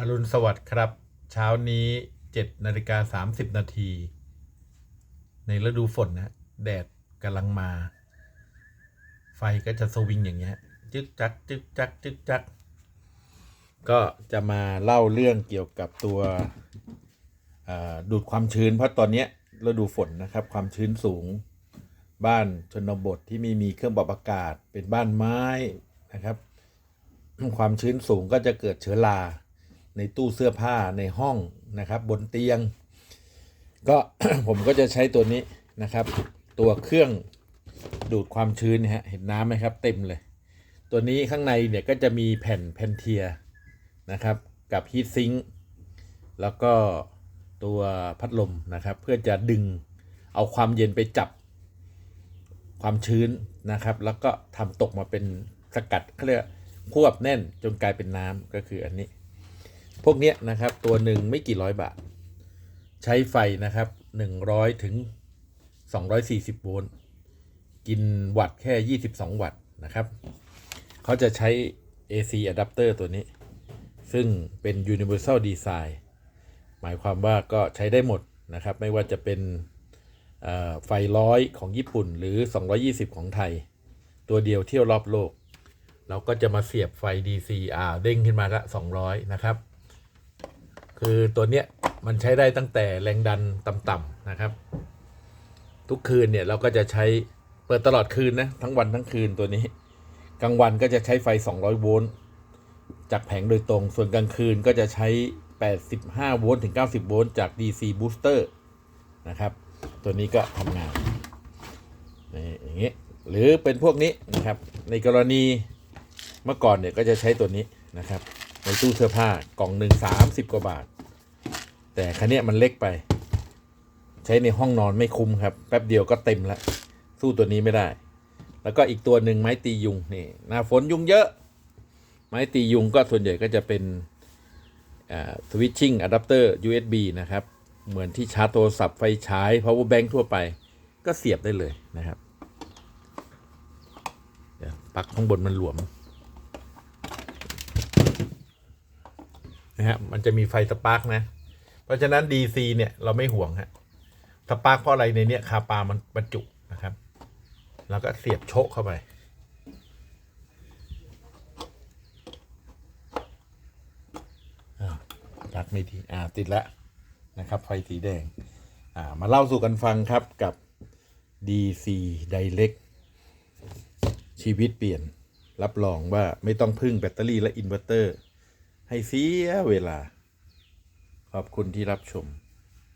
อรุณสวัสดิ์ครับ เช้านี้7นาฬิกา30นาที ในฤดูฝนนะแดดกำลังมา ไฟก็จะสวิงอย่างเงี้ย จึกจัก จึกจัก จึกจัก ก็จะมาเล่าเรื่องเกี่ยวกับตัวดูดความชื้น เพราะตอนนี้ฤดูฝนนะครับ ความชื้นสูง บ้านชนบทที่ไม่มีเครื่องปรับอากาศเป็นบ้านไม้นะครับ ความชื้นสูงก็จะเกิดเชื้อรา ในตู้เสื้อผ้าในห้องนะครับ บนเตียง ก็ผมก็จะใช้ตัวนี้นะครับ ตัวเครื่องดูดความชื้นนยฮะเห็นน้ำไหมครับ เต็มเลย ตัวนี้ข้างในเนี่ยก็จะมีแผ่นแพนเทียนะครับ กับฮีทซิงค์แล้วก็ตัวพัดลมนะครับ เพื่อจะดึงเอาความเย็นไปจับความชื้นนะครับ แล้วก็ทำตกมาเป็นสกัดเขาเรียกว่าควบแน่นจนกลายเป็นน้ำก็คืออันนี้ พวกเนี้ยนะครับ ตัวหนึ่งไม่กี่ร้อยบาท ใช้ไฟนะครับ100ถึง240โวลต์กินวัตต์แค่22วัตต์นะครับ เขาจะใช้ AC adapter ตัวนี้ ซึ่งเป็น universal design หมายความว่าก็ใช้ได้หมดนะครับ ไม่ว่าจะเป็นไฟร้อยของญี่ปุ่นหรือ 220 ของไทย ตัวเดียวเที่ยวรอบโลก เราก็จะมาเสียบไฟ DC อ่าเด้งขึ้นมาละ 200 นะครับ คือตัวเนี้ยมันใช้ได้ตั้งแต่แรงดันต่ำๆนะครับ ทุกคืนเนี่ยเราก็จะใช้เปิดตลอดคืนนะทั้งวันทั้งคืนตัวนี้ กลางวันก็จะใช้ไฟ 200 โวลต์จากแผงโดยตรง ส่วนกลางคืนก็จะใช้ 85 โวลต์ถึง 90 โวลต์จาก DC booster นะครับ ตัวนี้ก็ทำงานนี่อย่างนี้หรือเป็นพวกนี้นะครับ ในกรณีเมื่อก่อนเนี่ยก็จะใช้ตัวนี้นะครับ ในตู้เสื้อผ้ากล่องหนึ่งสามสิบกว่าบาท แต่คันนี้มันเล็กไป ใช้ในห้องนอนไม่คุ้มครับ แป๊บเดียวก็เต็มแล้วสู้ตัวนี้ไม่ได้ แล้วก็อีกตัวหนึ่งไม้ตียุงนี่หน้าฝนยุงเยอะ ไม้ตียุงก็ส่วนใหญ่ก็จะเป็นสวิตชิ่งอะแดปเตอร์ USB นะครับ เหมือนที่ชาร์จโทรศัพท์ไฟฉาย power bank ทั่วไป ก็เสียบได้เลยนะครับปักข้างบนมันหลวม นะฮะมันจะมีไฟสปาร์กนะ เพราะฉะนั้น DC เนี่ยเราไม่ห่วงฮะสปาร์กเพราะอะไรในเนี้ยคาปามันบรรจุนะครับ แล้วก็เสียบโชกเข้าไปอ้าวรักไม่ดีอ่าติดแล้วนะครับ ไฟสีแดง อ่า มาเล่าสู่กันฟังครับกับ DC Direct ชีวิตเปลี่ยน รับรองว่าไม่ต้องพึ่งแบตเตอรี่และอินเวอร์เตอร์ ให้เสียเวลา ขอบคุณที่รับชม